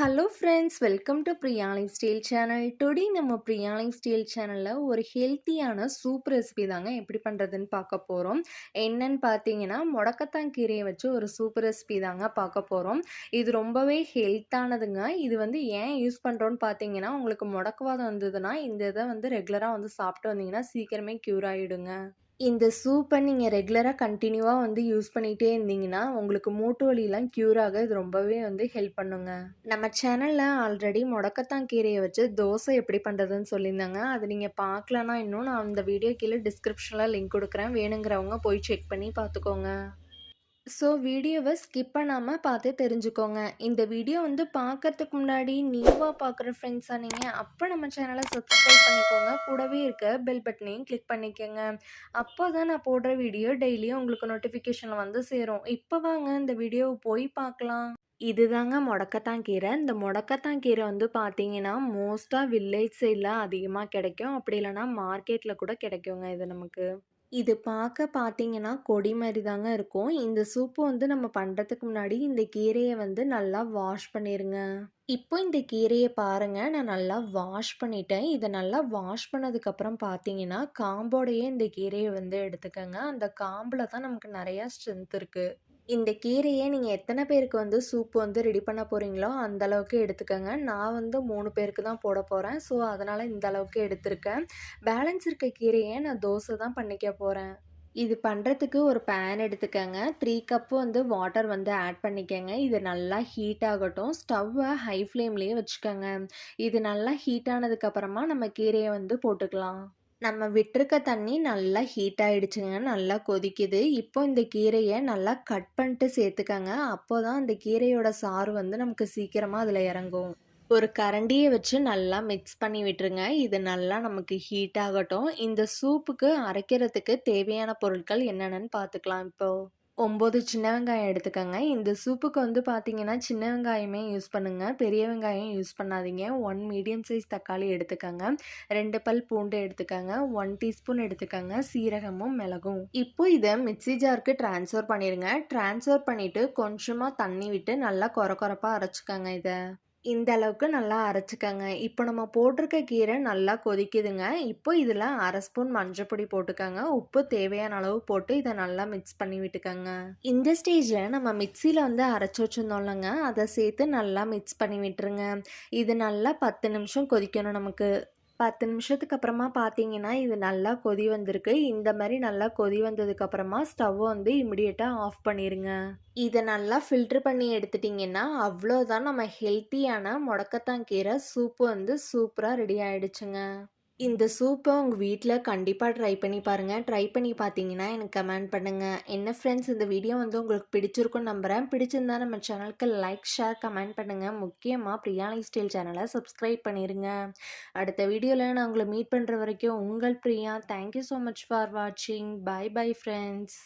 Hello friends welcome to Priya lifestyle channel today நம்ம Priya life style சேனலில் ஒரு ஹெல்த்தியான சூப் ரெசிபி தாங்க எப்படி பண்ணுறதுன்னு பார்க்க போகிறோம் என்னன்னு பார்த்தீங்கன்னா முடக்கத்தான் கீரையை வச்சு ஒரு சூப் ரெசிபி தாங்க பார்க்க போகிறோம் இது ரொம்பவே ஹெல்த்தானதுங்க இது வந்து ஏன் யூஸ் பண்ணுறோன்னு பார்த்தீங்கன்னா உங்களுக்கு முடக்குவாதம் வந்ததுன்னா இந்த இதை வந்து ரெகுலராக வந்து சாப்பிட்டு வந்தீங்கன்னா சீக்கிரமே க்யூர் ஆகிடுங்க இந்த சூப்பை நீங்கள் ரெகுலராக கண்டினியூவாக வந்து யூஸ் பண்ணிகிட்டே இருந்தீங்கன்னா உங்களுக்கு மூட்டு வலியெலாம் க்யூர் ஆக இது ரொம்பவே வந்து ஹெல்ப் பண்ணுங்க. நம்ம சேனலில் ஆல்ரெடி முடக்கத்தான் கீரையை வச்சு தோசை எப்படி பண்ணுறதுன்னு சொல்லியிருந்தாங்க. அது நீங்கள் பார்க்கலன்னா இன்னும் நான் அந்த வீடியோ கீழே டிஸ்கிரிப்ஷனில் லிங்க் கொடுக்குறேன். வேணுங்கிறவங்க போய் செக் பண்ணி பார்த்துக்கோங்க. ஸோ வீடியோவை ஸ்கிப் பண்ணாமல் பார்த்து தெரிஞ்சுக்கோங்க. இந்த வீடியோ வந்து பார்க்கறதுக்கு முன்னாடி நியூவாக பார்க்குற ஃப்ரெண்ட்ஸாக நீங்கள் அப்போ நம்ம சேனலை சப்ஸ்கிரைப் பண்ணிக்கோங்க. கூடவே இருக்க பெல் பட்டனையும் கிளிக் பண்ணிக்கோங்க. அப்போ தான் நான் போடுற வீடியோ டெய்லியும் உங்களுக்கு நோட்டிஃபிகேஷன் வந்து சேரும். இப்போ வாங்க இந்த வீடியோவை போய் பார்க்கலாம் இதுதாங்க முடக்கத்தான் கீரை. இந்த முடக்கத்தான் கீரை வந்து பார்த்தீங்கன்னா மோஸ்ட்டாக வில்லேஜ் சைடில் அதிகமாக கிடைக்கும். அப்படி இல்லைன்னா மார்க்கெட்டில் கூட கிடைக்குங்க இது நமக்கு. இது பார்க்க பார்த்தீங்கன்னா கொடி மாதிரி தாங்க இருக்கும். இந்த சூப்பு வந்து நம்ம பண்ணுறதுக்கு முன்னாடி இந்த கீரையை வந்து நல்லா வாஷ் பண்ணிடுங்க இப்போ இந்த கீரையை பாருங்கள் நான் நல்லா வாஷ் பண்ணிட்டேன். இதை நல்லா வாஷ் பண்ணதுக்கப்புறம் பார்த்தீங்கன்னா காம்போடையே இந்த கீரையை வந்து எடுத்துக்கோங்க. அந்த காம்பில் தான் நமக்கு நிறையா ஸ்ட்ரென்த் இருக்குது இந்த கீரையை நீங்கள் எத்தனை பேருக்கு வந்து சூப் வந்து ரெடி பண்ண போகிறீங்களோ அந்த அளவுக்கு எடுத்துக்கோங்க. நான் வந்து மூணு பேருக்கு தான் போட போகிறேன் ஸோ அதனால் இந்த அளவுக்கு எடுத்திருக்கேன். பேலன்ஸ் இருக்க கீரையை நான் தோசை தான் பண்ணிக்க போகிறேன் இது பண்ணுறதுக்கு ஒரு பேன் எடுத்துக்கோங்க. த்ரீ கப்பு வந்து வாட்டர் வந்து ஆட் பண்ணிக்கோங்க. இது நல்லா ஹீட் ஆகட்டும். ஸ்டவ்வை ஹை ஃப்ளேம்லேயே வச்சுக்கோங்க. இது நல்லா ஹீட் ஆனதுக்கப்புறமா நம்ம கீரையை வந்து போட்டுக்கலாம். நம்ம விட்டுருக்க தண்ணி நல்லா ஹீட் ஆகிடுச்சுங்க நல்லா கொதிக்குது. இப்போ இந்த கீரையை நல்லா கட் பண்ணிட்டு சேர்த்துக்கங்க. அப்போ தான் அந்த கீரையோட சாறு வந்து நமக்கு சீக்கிரமாக அதில் இறங்கும். ஒரு கரண்டியை வச்சு நல்லா மிக்ஸ் பண்ணி விட்டுருங்க. இது நல்லா நமக்கு ஹீட் ஆகட்டும். இந்த சூப்புக்கு அரைக்கிறதுக்கு தேவையான பொருட்கள் என்னென்னு பார்த்துக்கலாம் இப்போது ஒம்பது சின்ன வெங்காயம் எடுத்துக்கோங்க. இந்த சூப்புக்கு வந்து பார்த்தீங்கன்னா சின்ன வெங்காயமே யூஸ் பண்ணுங்கள் பெரிய வெங்காயம் யூஸ் பண்ணாதீங்க. ஒன் மீடியம் சைஸ் தக்காளி எடுத்துக்கோங்க. ரெண்டு பல் பூண்டு எடுத்துக்கோங்க. ஒன் டீஸ்பூன் எடுத்துக்கோங்க. சீரகமும் மிளகும். இப்போ இதை மிக்சி ஜாருக்கு ட்ரான்ஸ்ஃபர் பண்ணிடுங்க டிரான்ஸ்ஃபர் பண்ணிவிட்டு கொஞ்சமாக தண்ணி விட்டு நல்லா குறை குறப்பாக அரைச்சிக்கோங்க இதை. இந்த அளவுக்கு நல்லா அரைச்சிக்கங்க. இப்போ நம்ம போட்டிருக்க கீரை நல்லா கொதிக்குதுங்க. இப்போ இதில் அரை ஸ்பூன் மஞ்சப்பொடி போட்டுக்கோங்க. உப்பு தேவையான அளவு போட்டு இதை நல்லா மிக்ஸ் பண்ணி விட்டுக்கோங்க. இந்த ஸ்டேஜில் நம்ம மிக்சியில் வந்து அரைச்சி வச்சுருந்தோம்லங்க. அதை சேர்த்து நல்லா மிக்ஸ் பண்ணி விட்டுருங்க. இது நல்லா பத்து நிமிஷம் கொதிக்கணும் நமக்கு. பத்து நிமிஷத்துக்கு அப்புறமா பார்த்தீங்கன்னா இது நல்லா கொதி வந்திருக்கு. இந்த மாதிரி நல்லா கொதி வந்ததுக்கப்புறமா ஸ்டவ் வந்து இமிடியேட்டாக ஆஃப் பண்ணிடுங்க இதை நல்லா ஃபில்ட்ரு பண்ணி எடுத்துட்டிங்கன்னா அவ்வளோதான் நம்ம ஹெல்த்தியான முடக்கத்தான் கீரை சூப்பு வந்து சூப்பராக ரெடி ஆகிடுச்சுங்க இந்த சூப்பை உங்கள் வீட்டில் கண்டிப்பாக ட்ரை பண்ணி பாருங்கள் ட்ரை பண்ணி பார்த்தீங்கன்னா எனக்கு கமெண்ட் பண்ணுங்கள் என்ன ஃப்ரெண்ட்ஸ் இந்த வீடியோ வந்து உங்களுக்கு பிடிச்சிருக்கும் நம்புகிறேன் பிடிச்சிருந்தா நம்ம சேனலுக்கு லைக் ஷேர் கமெண்ட் பண்ணுங்கள் முக்கியமாக பிரியாணி ஸ்டைல் சேனலை சப்ஸ்கிரைப் பண்ணிடுங்க அடுத்த வீடியோவில் நான் உங்களை மீட் பண்ணுற வரைக்கும் உங்கள் Priya. Thank you so much for வாட்சிங் பை பை ஃப்ரெண்ட்ஸ்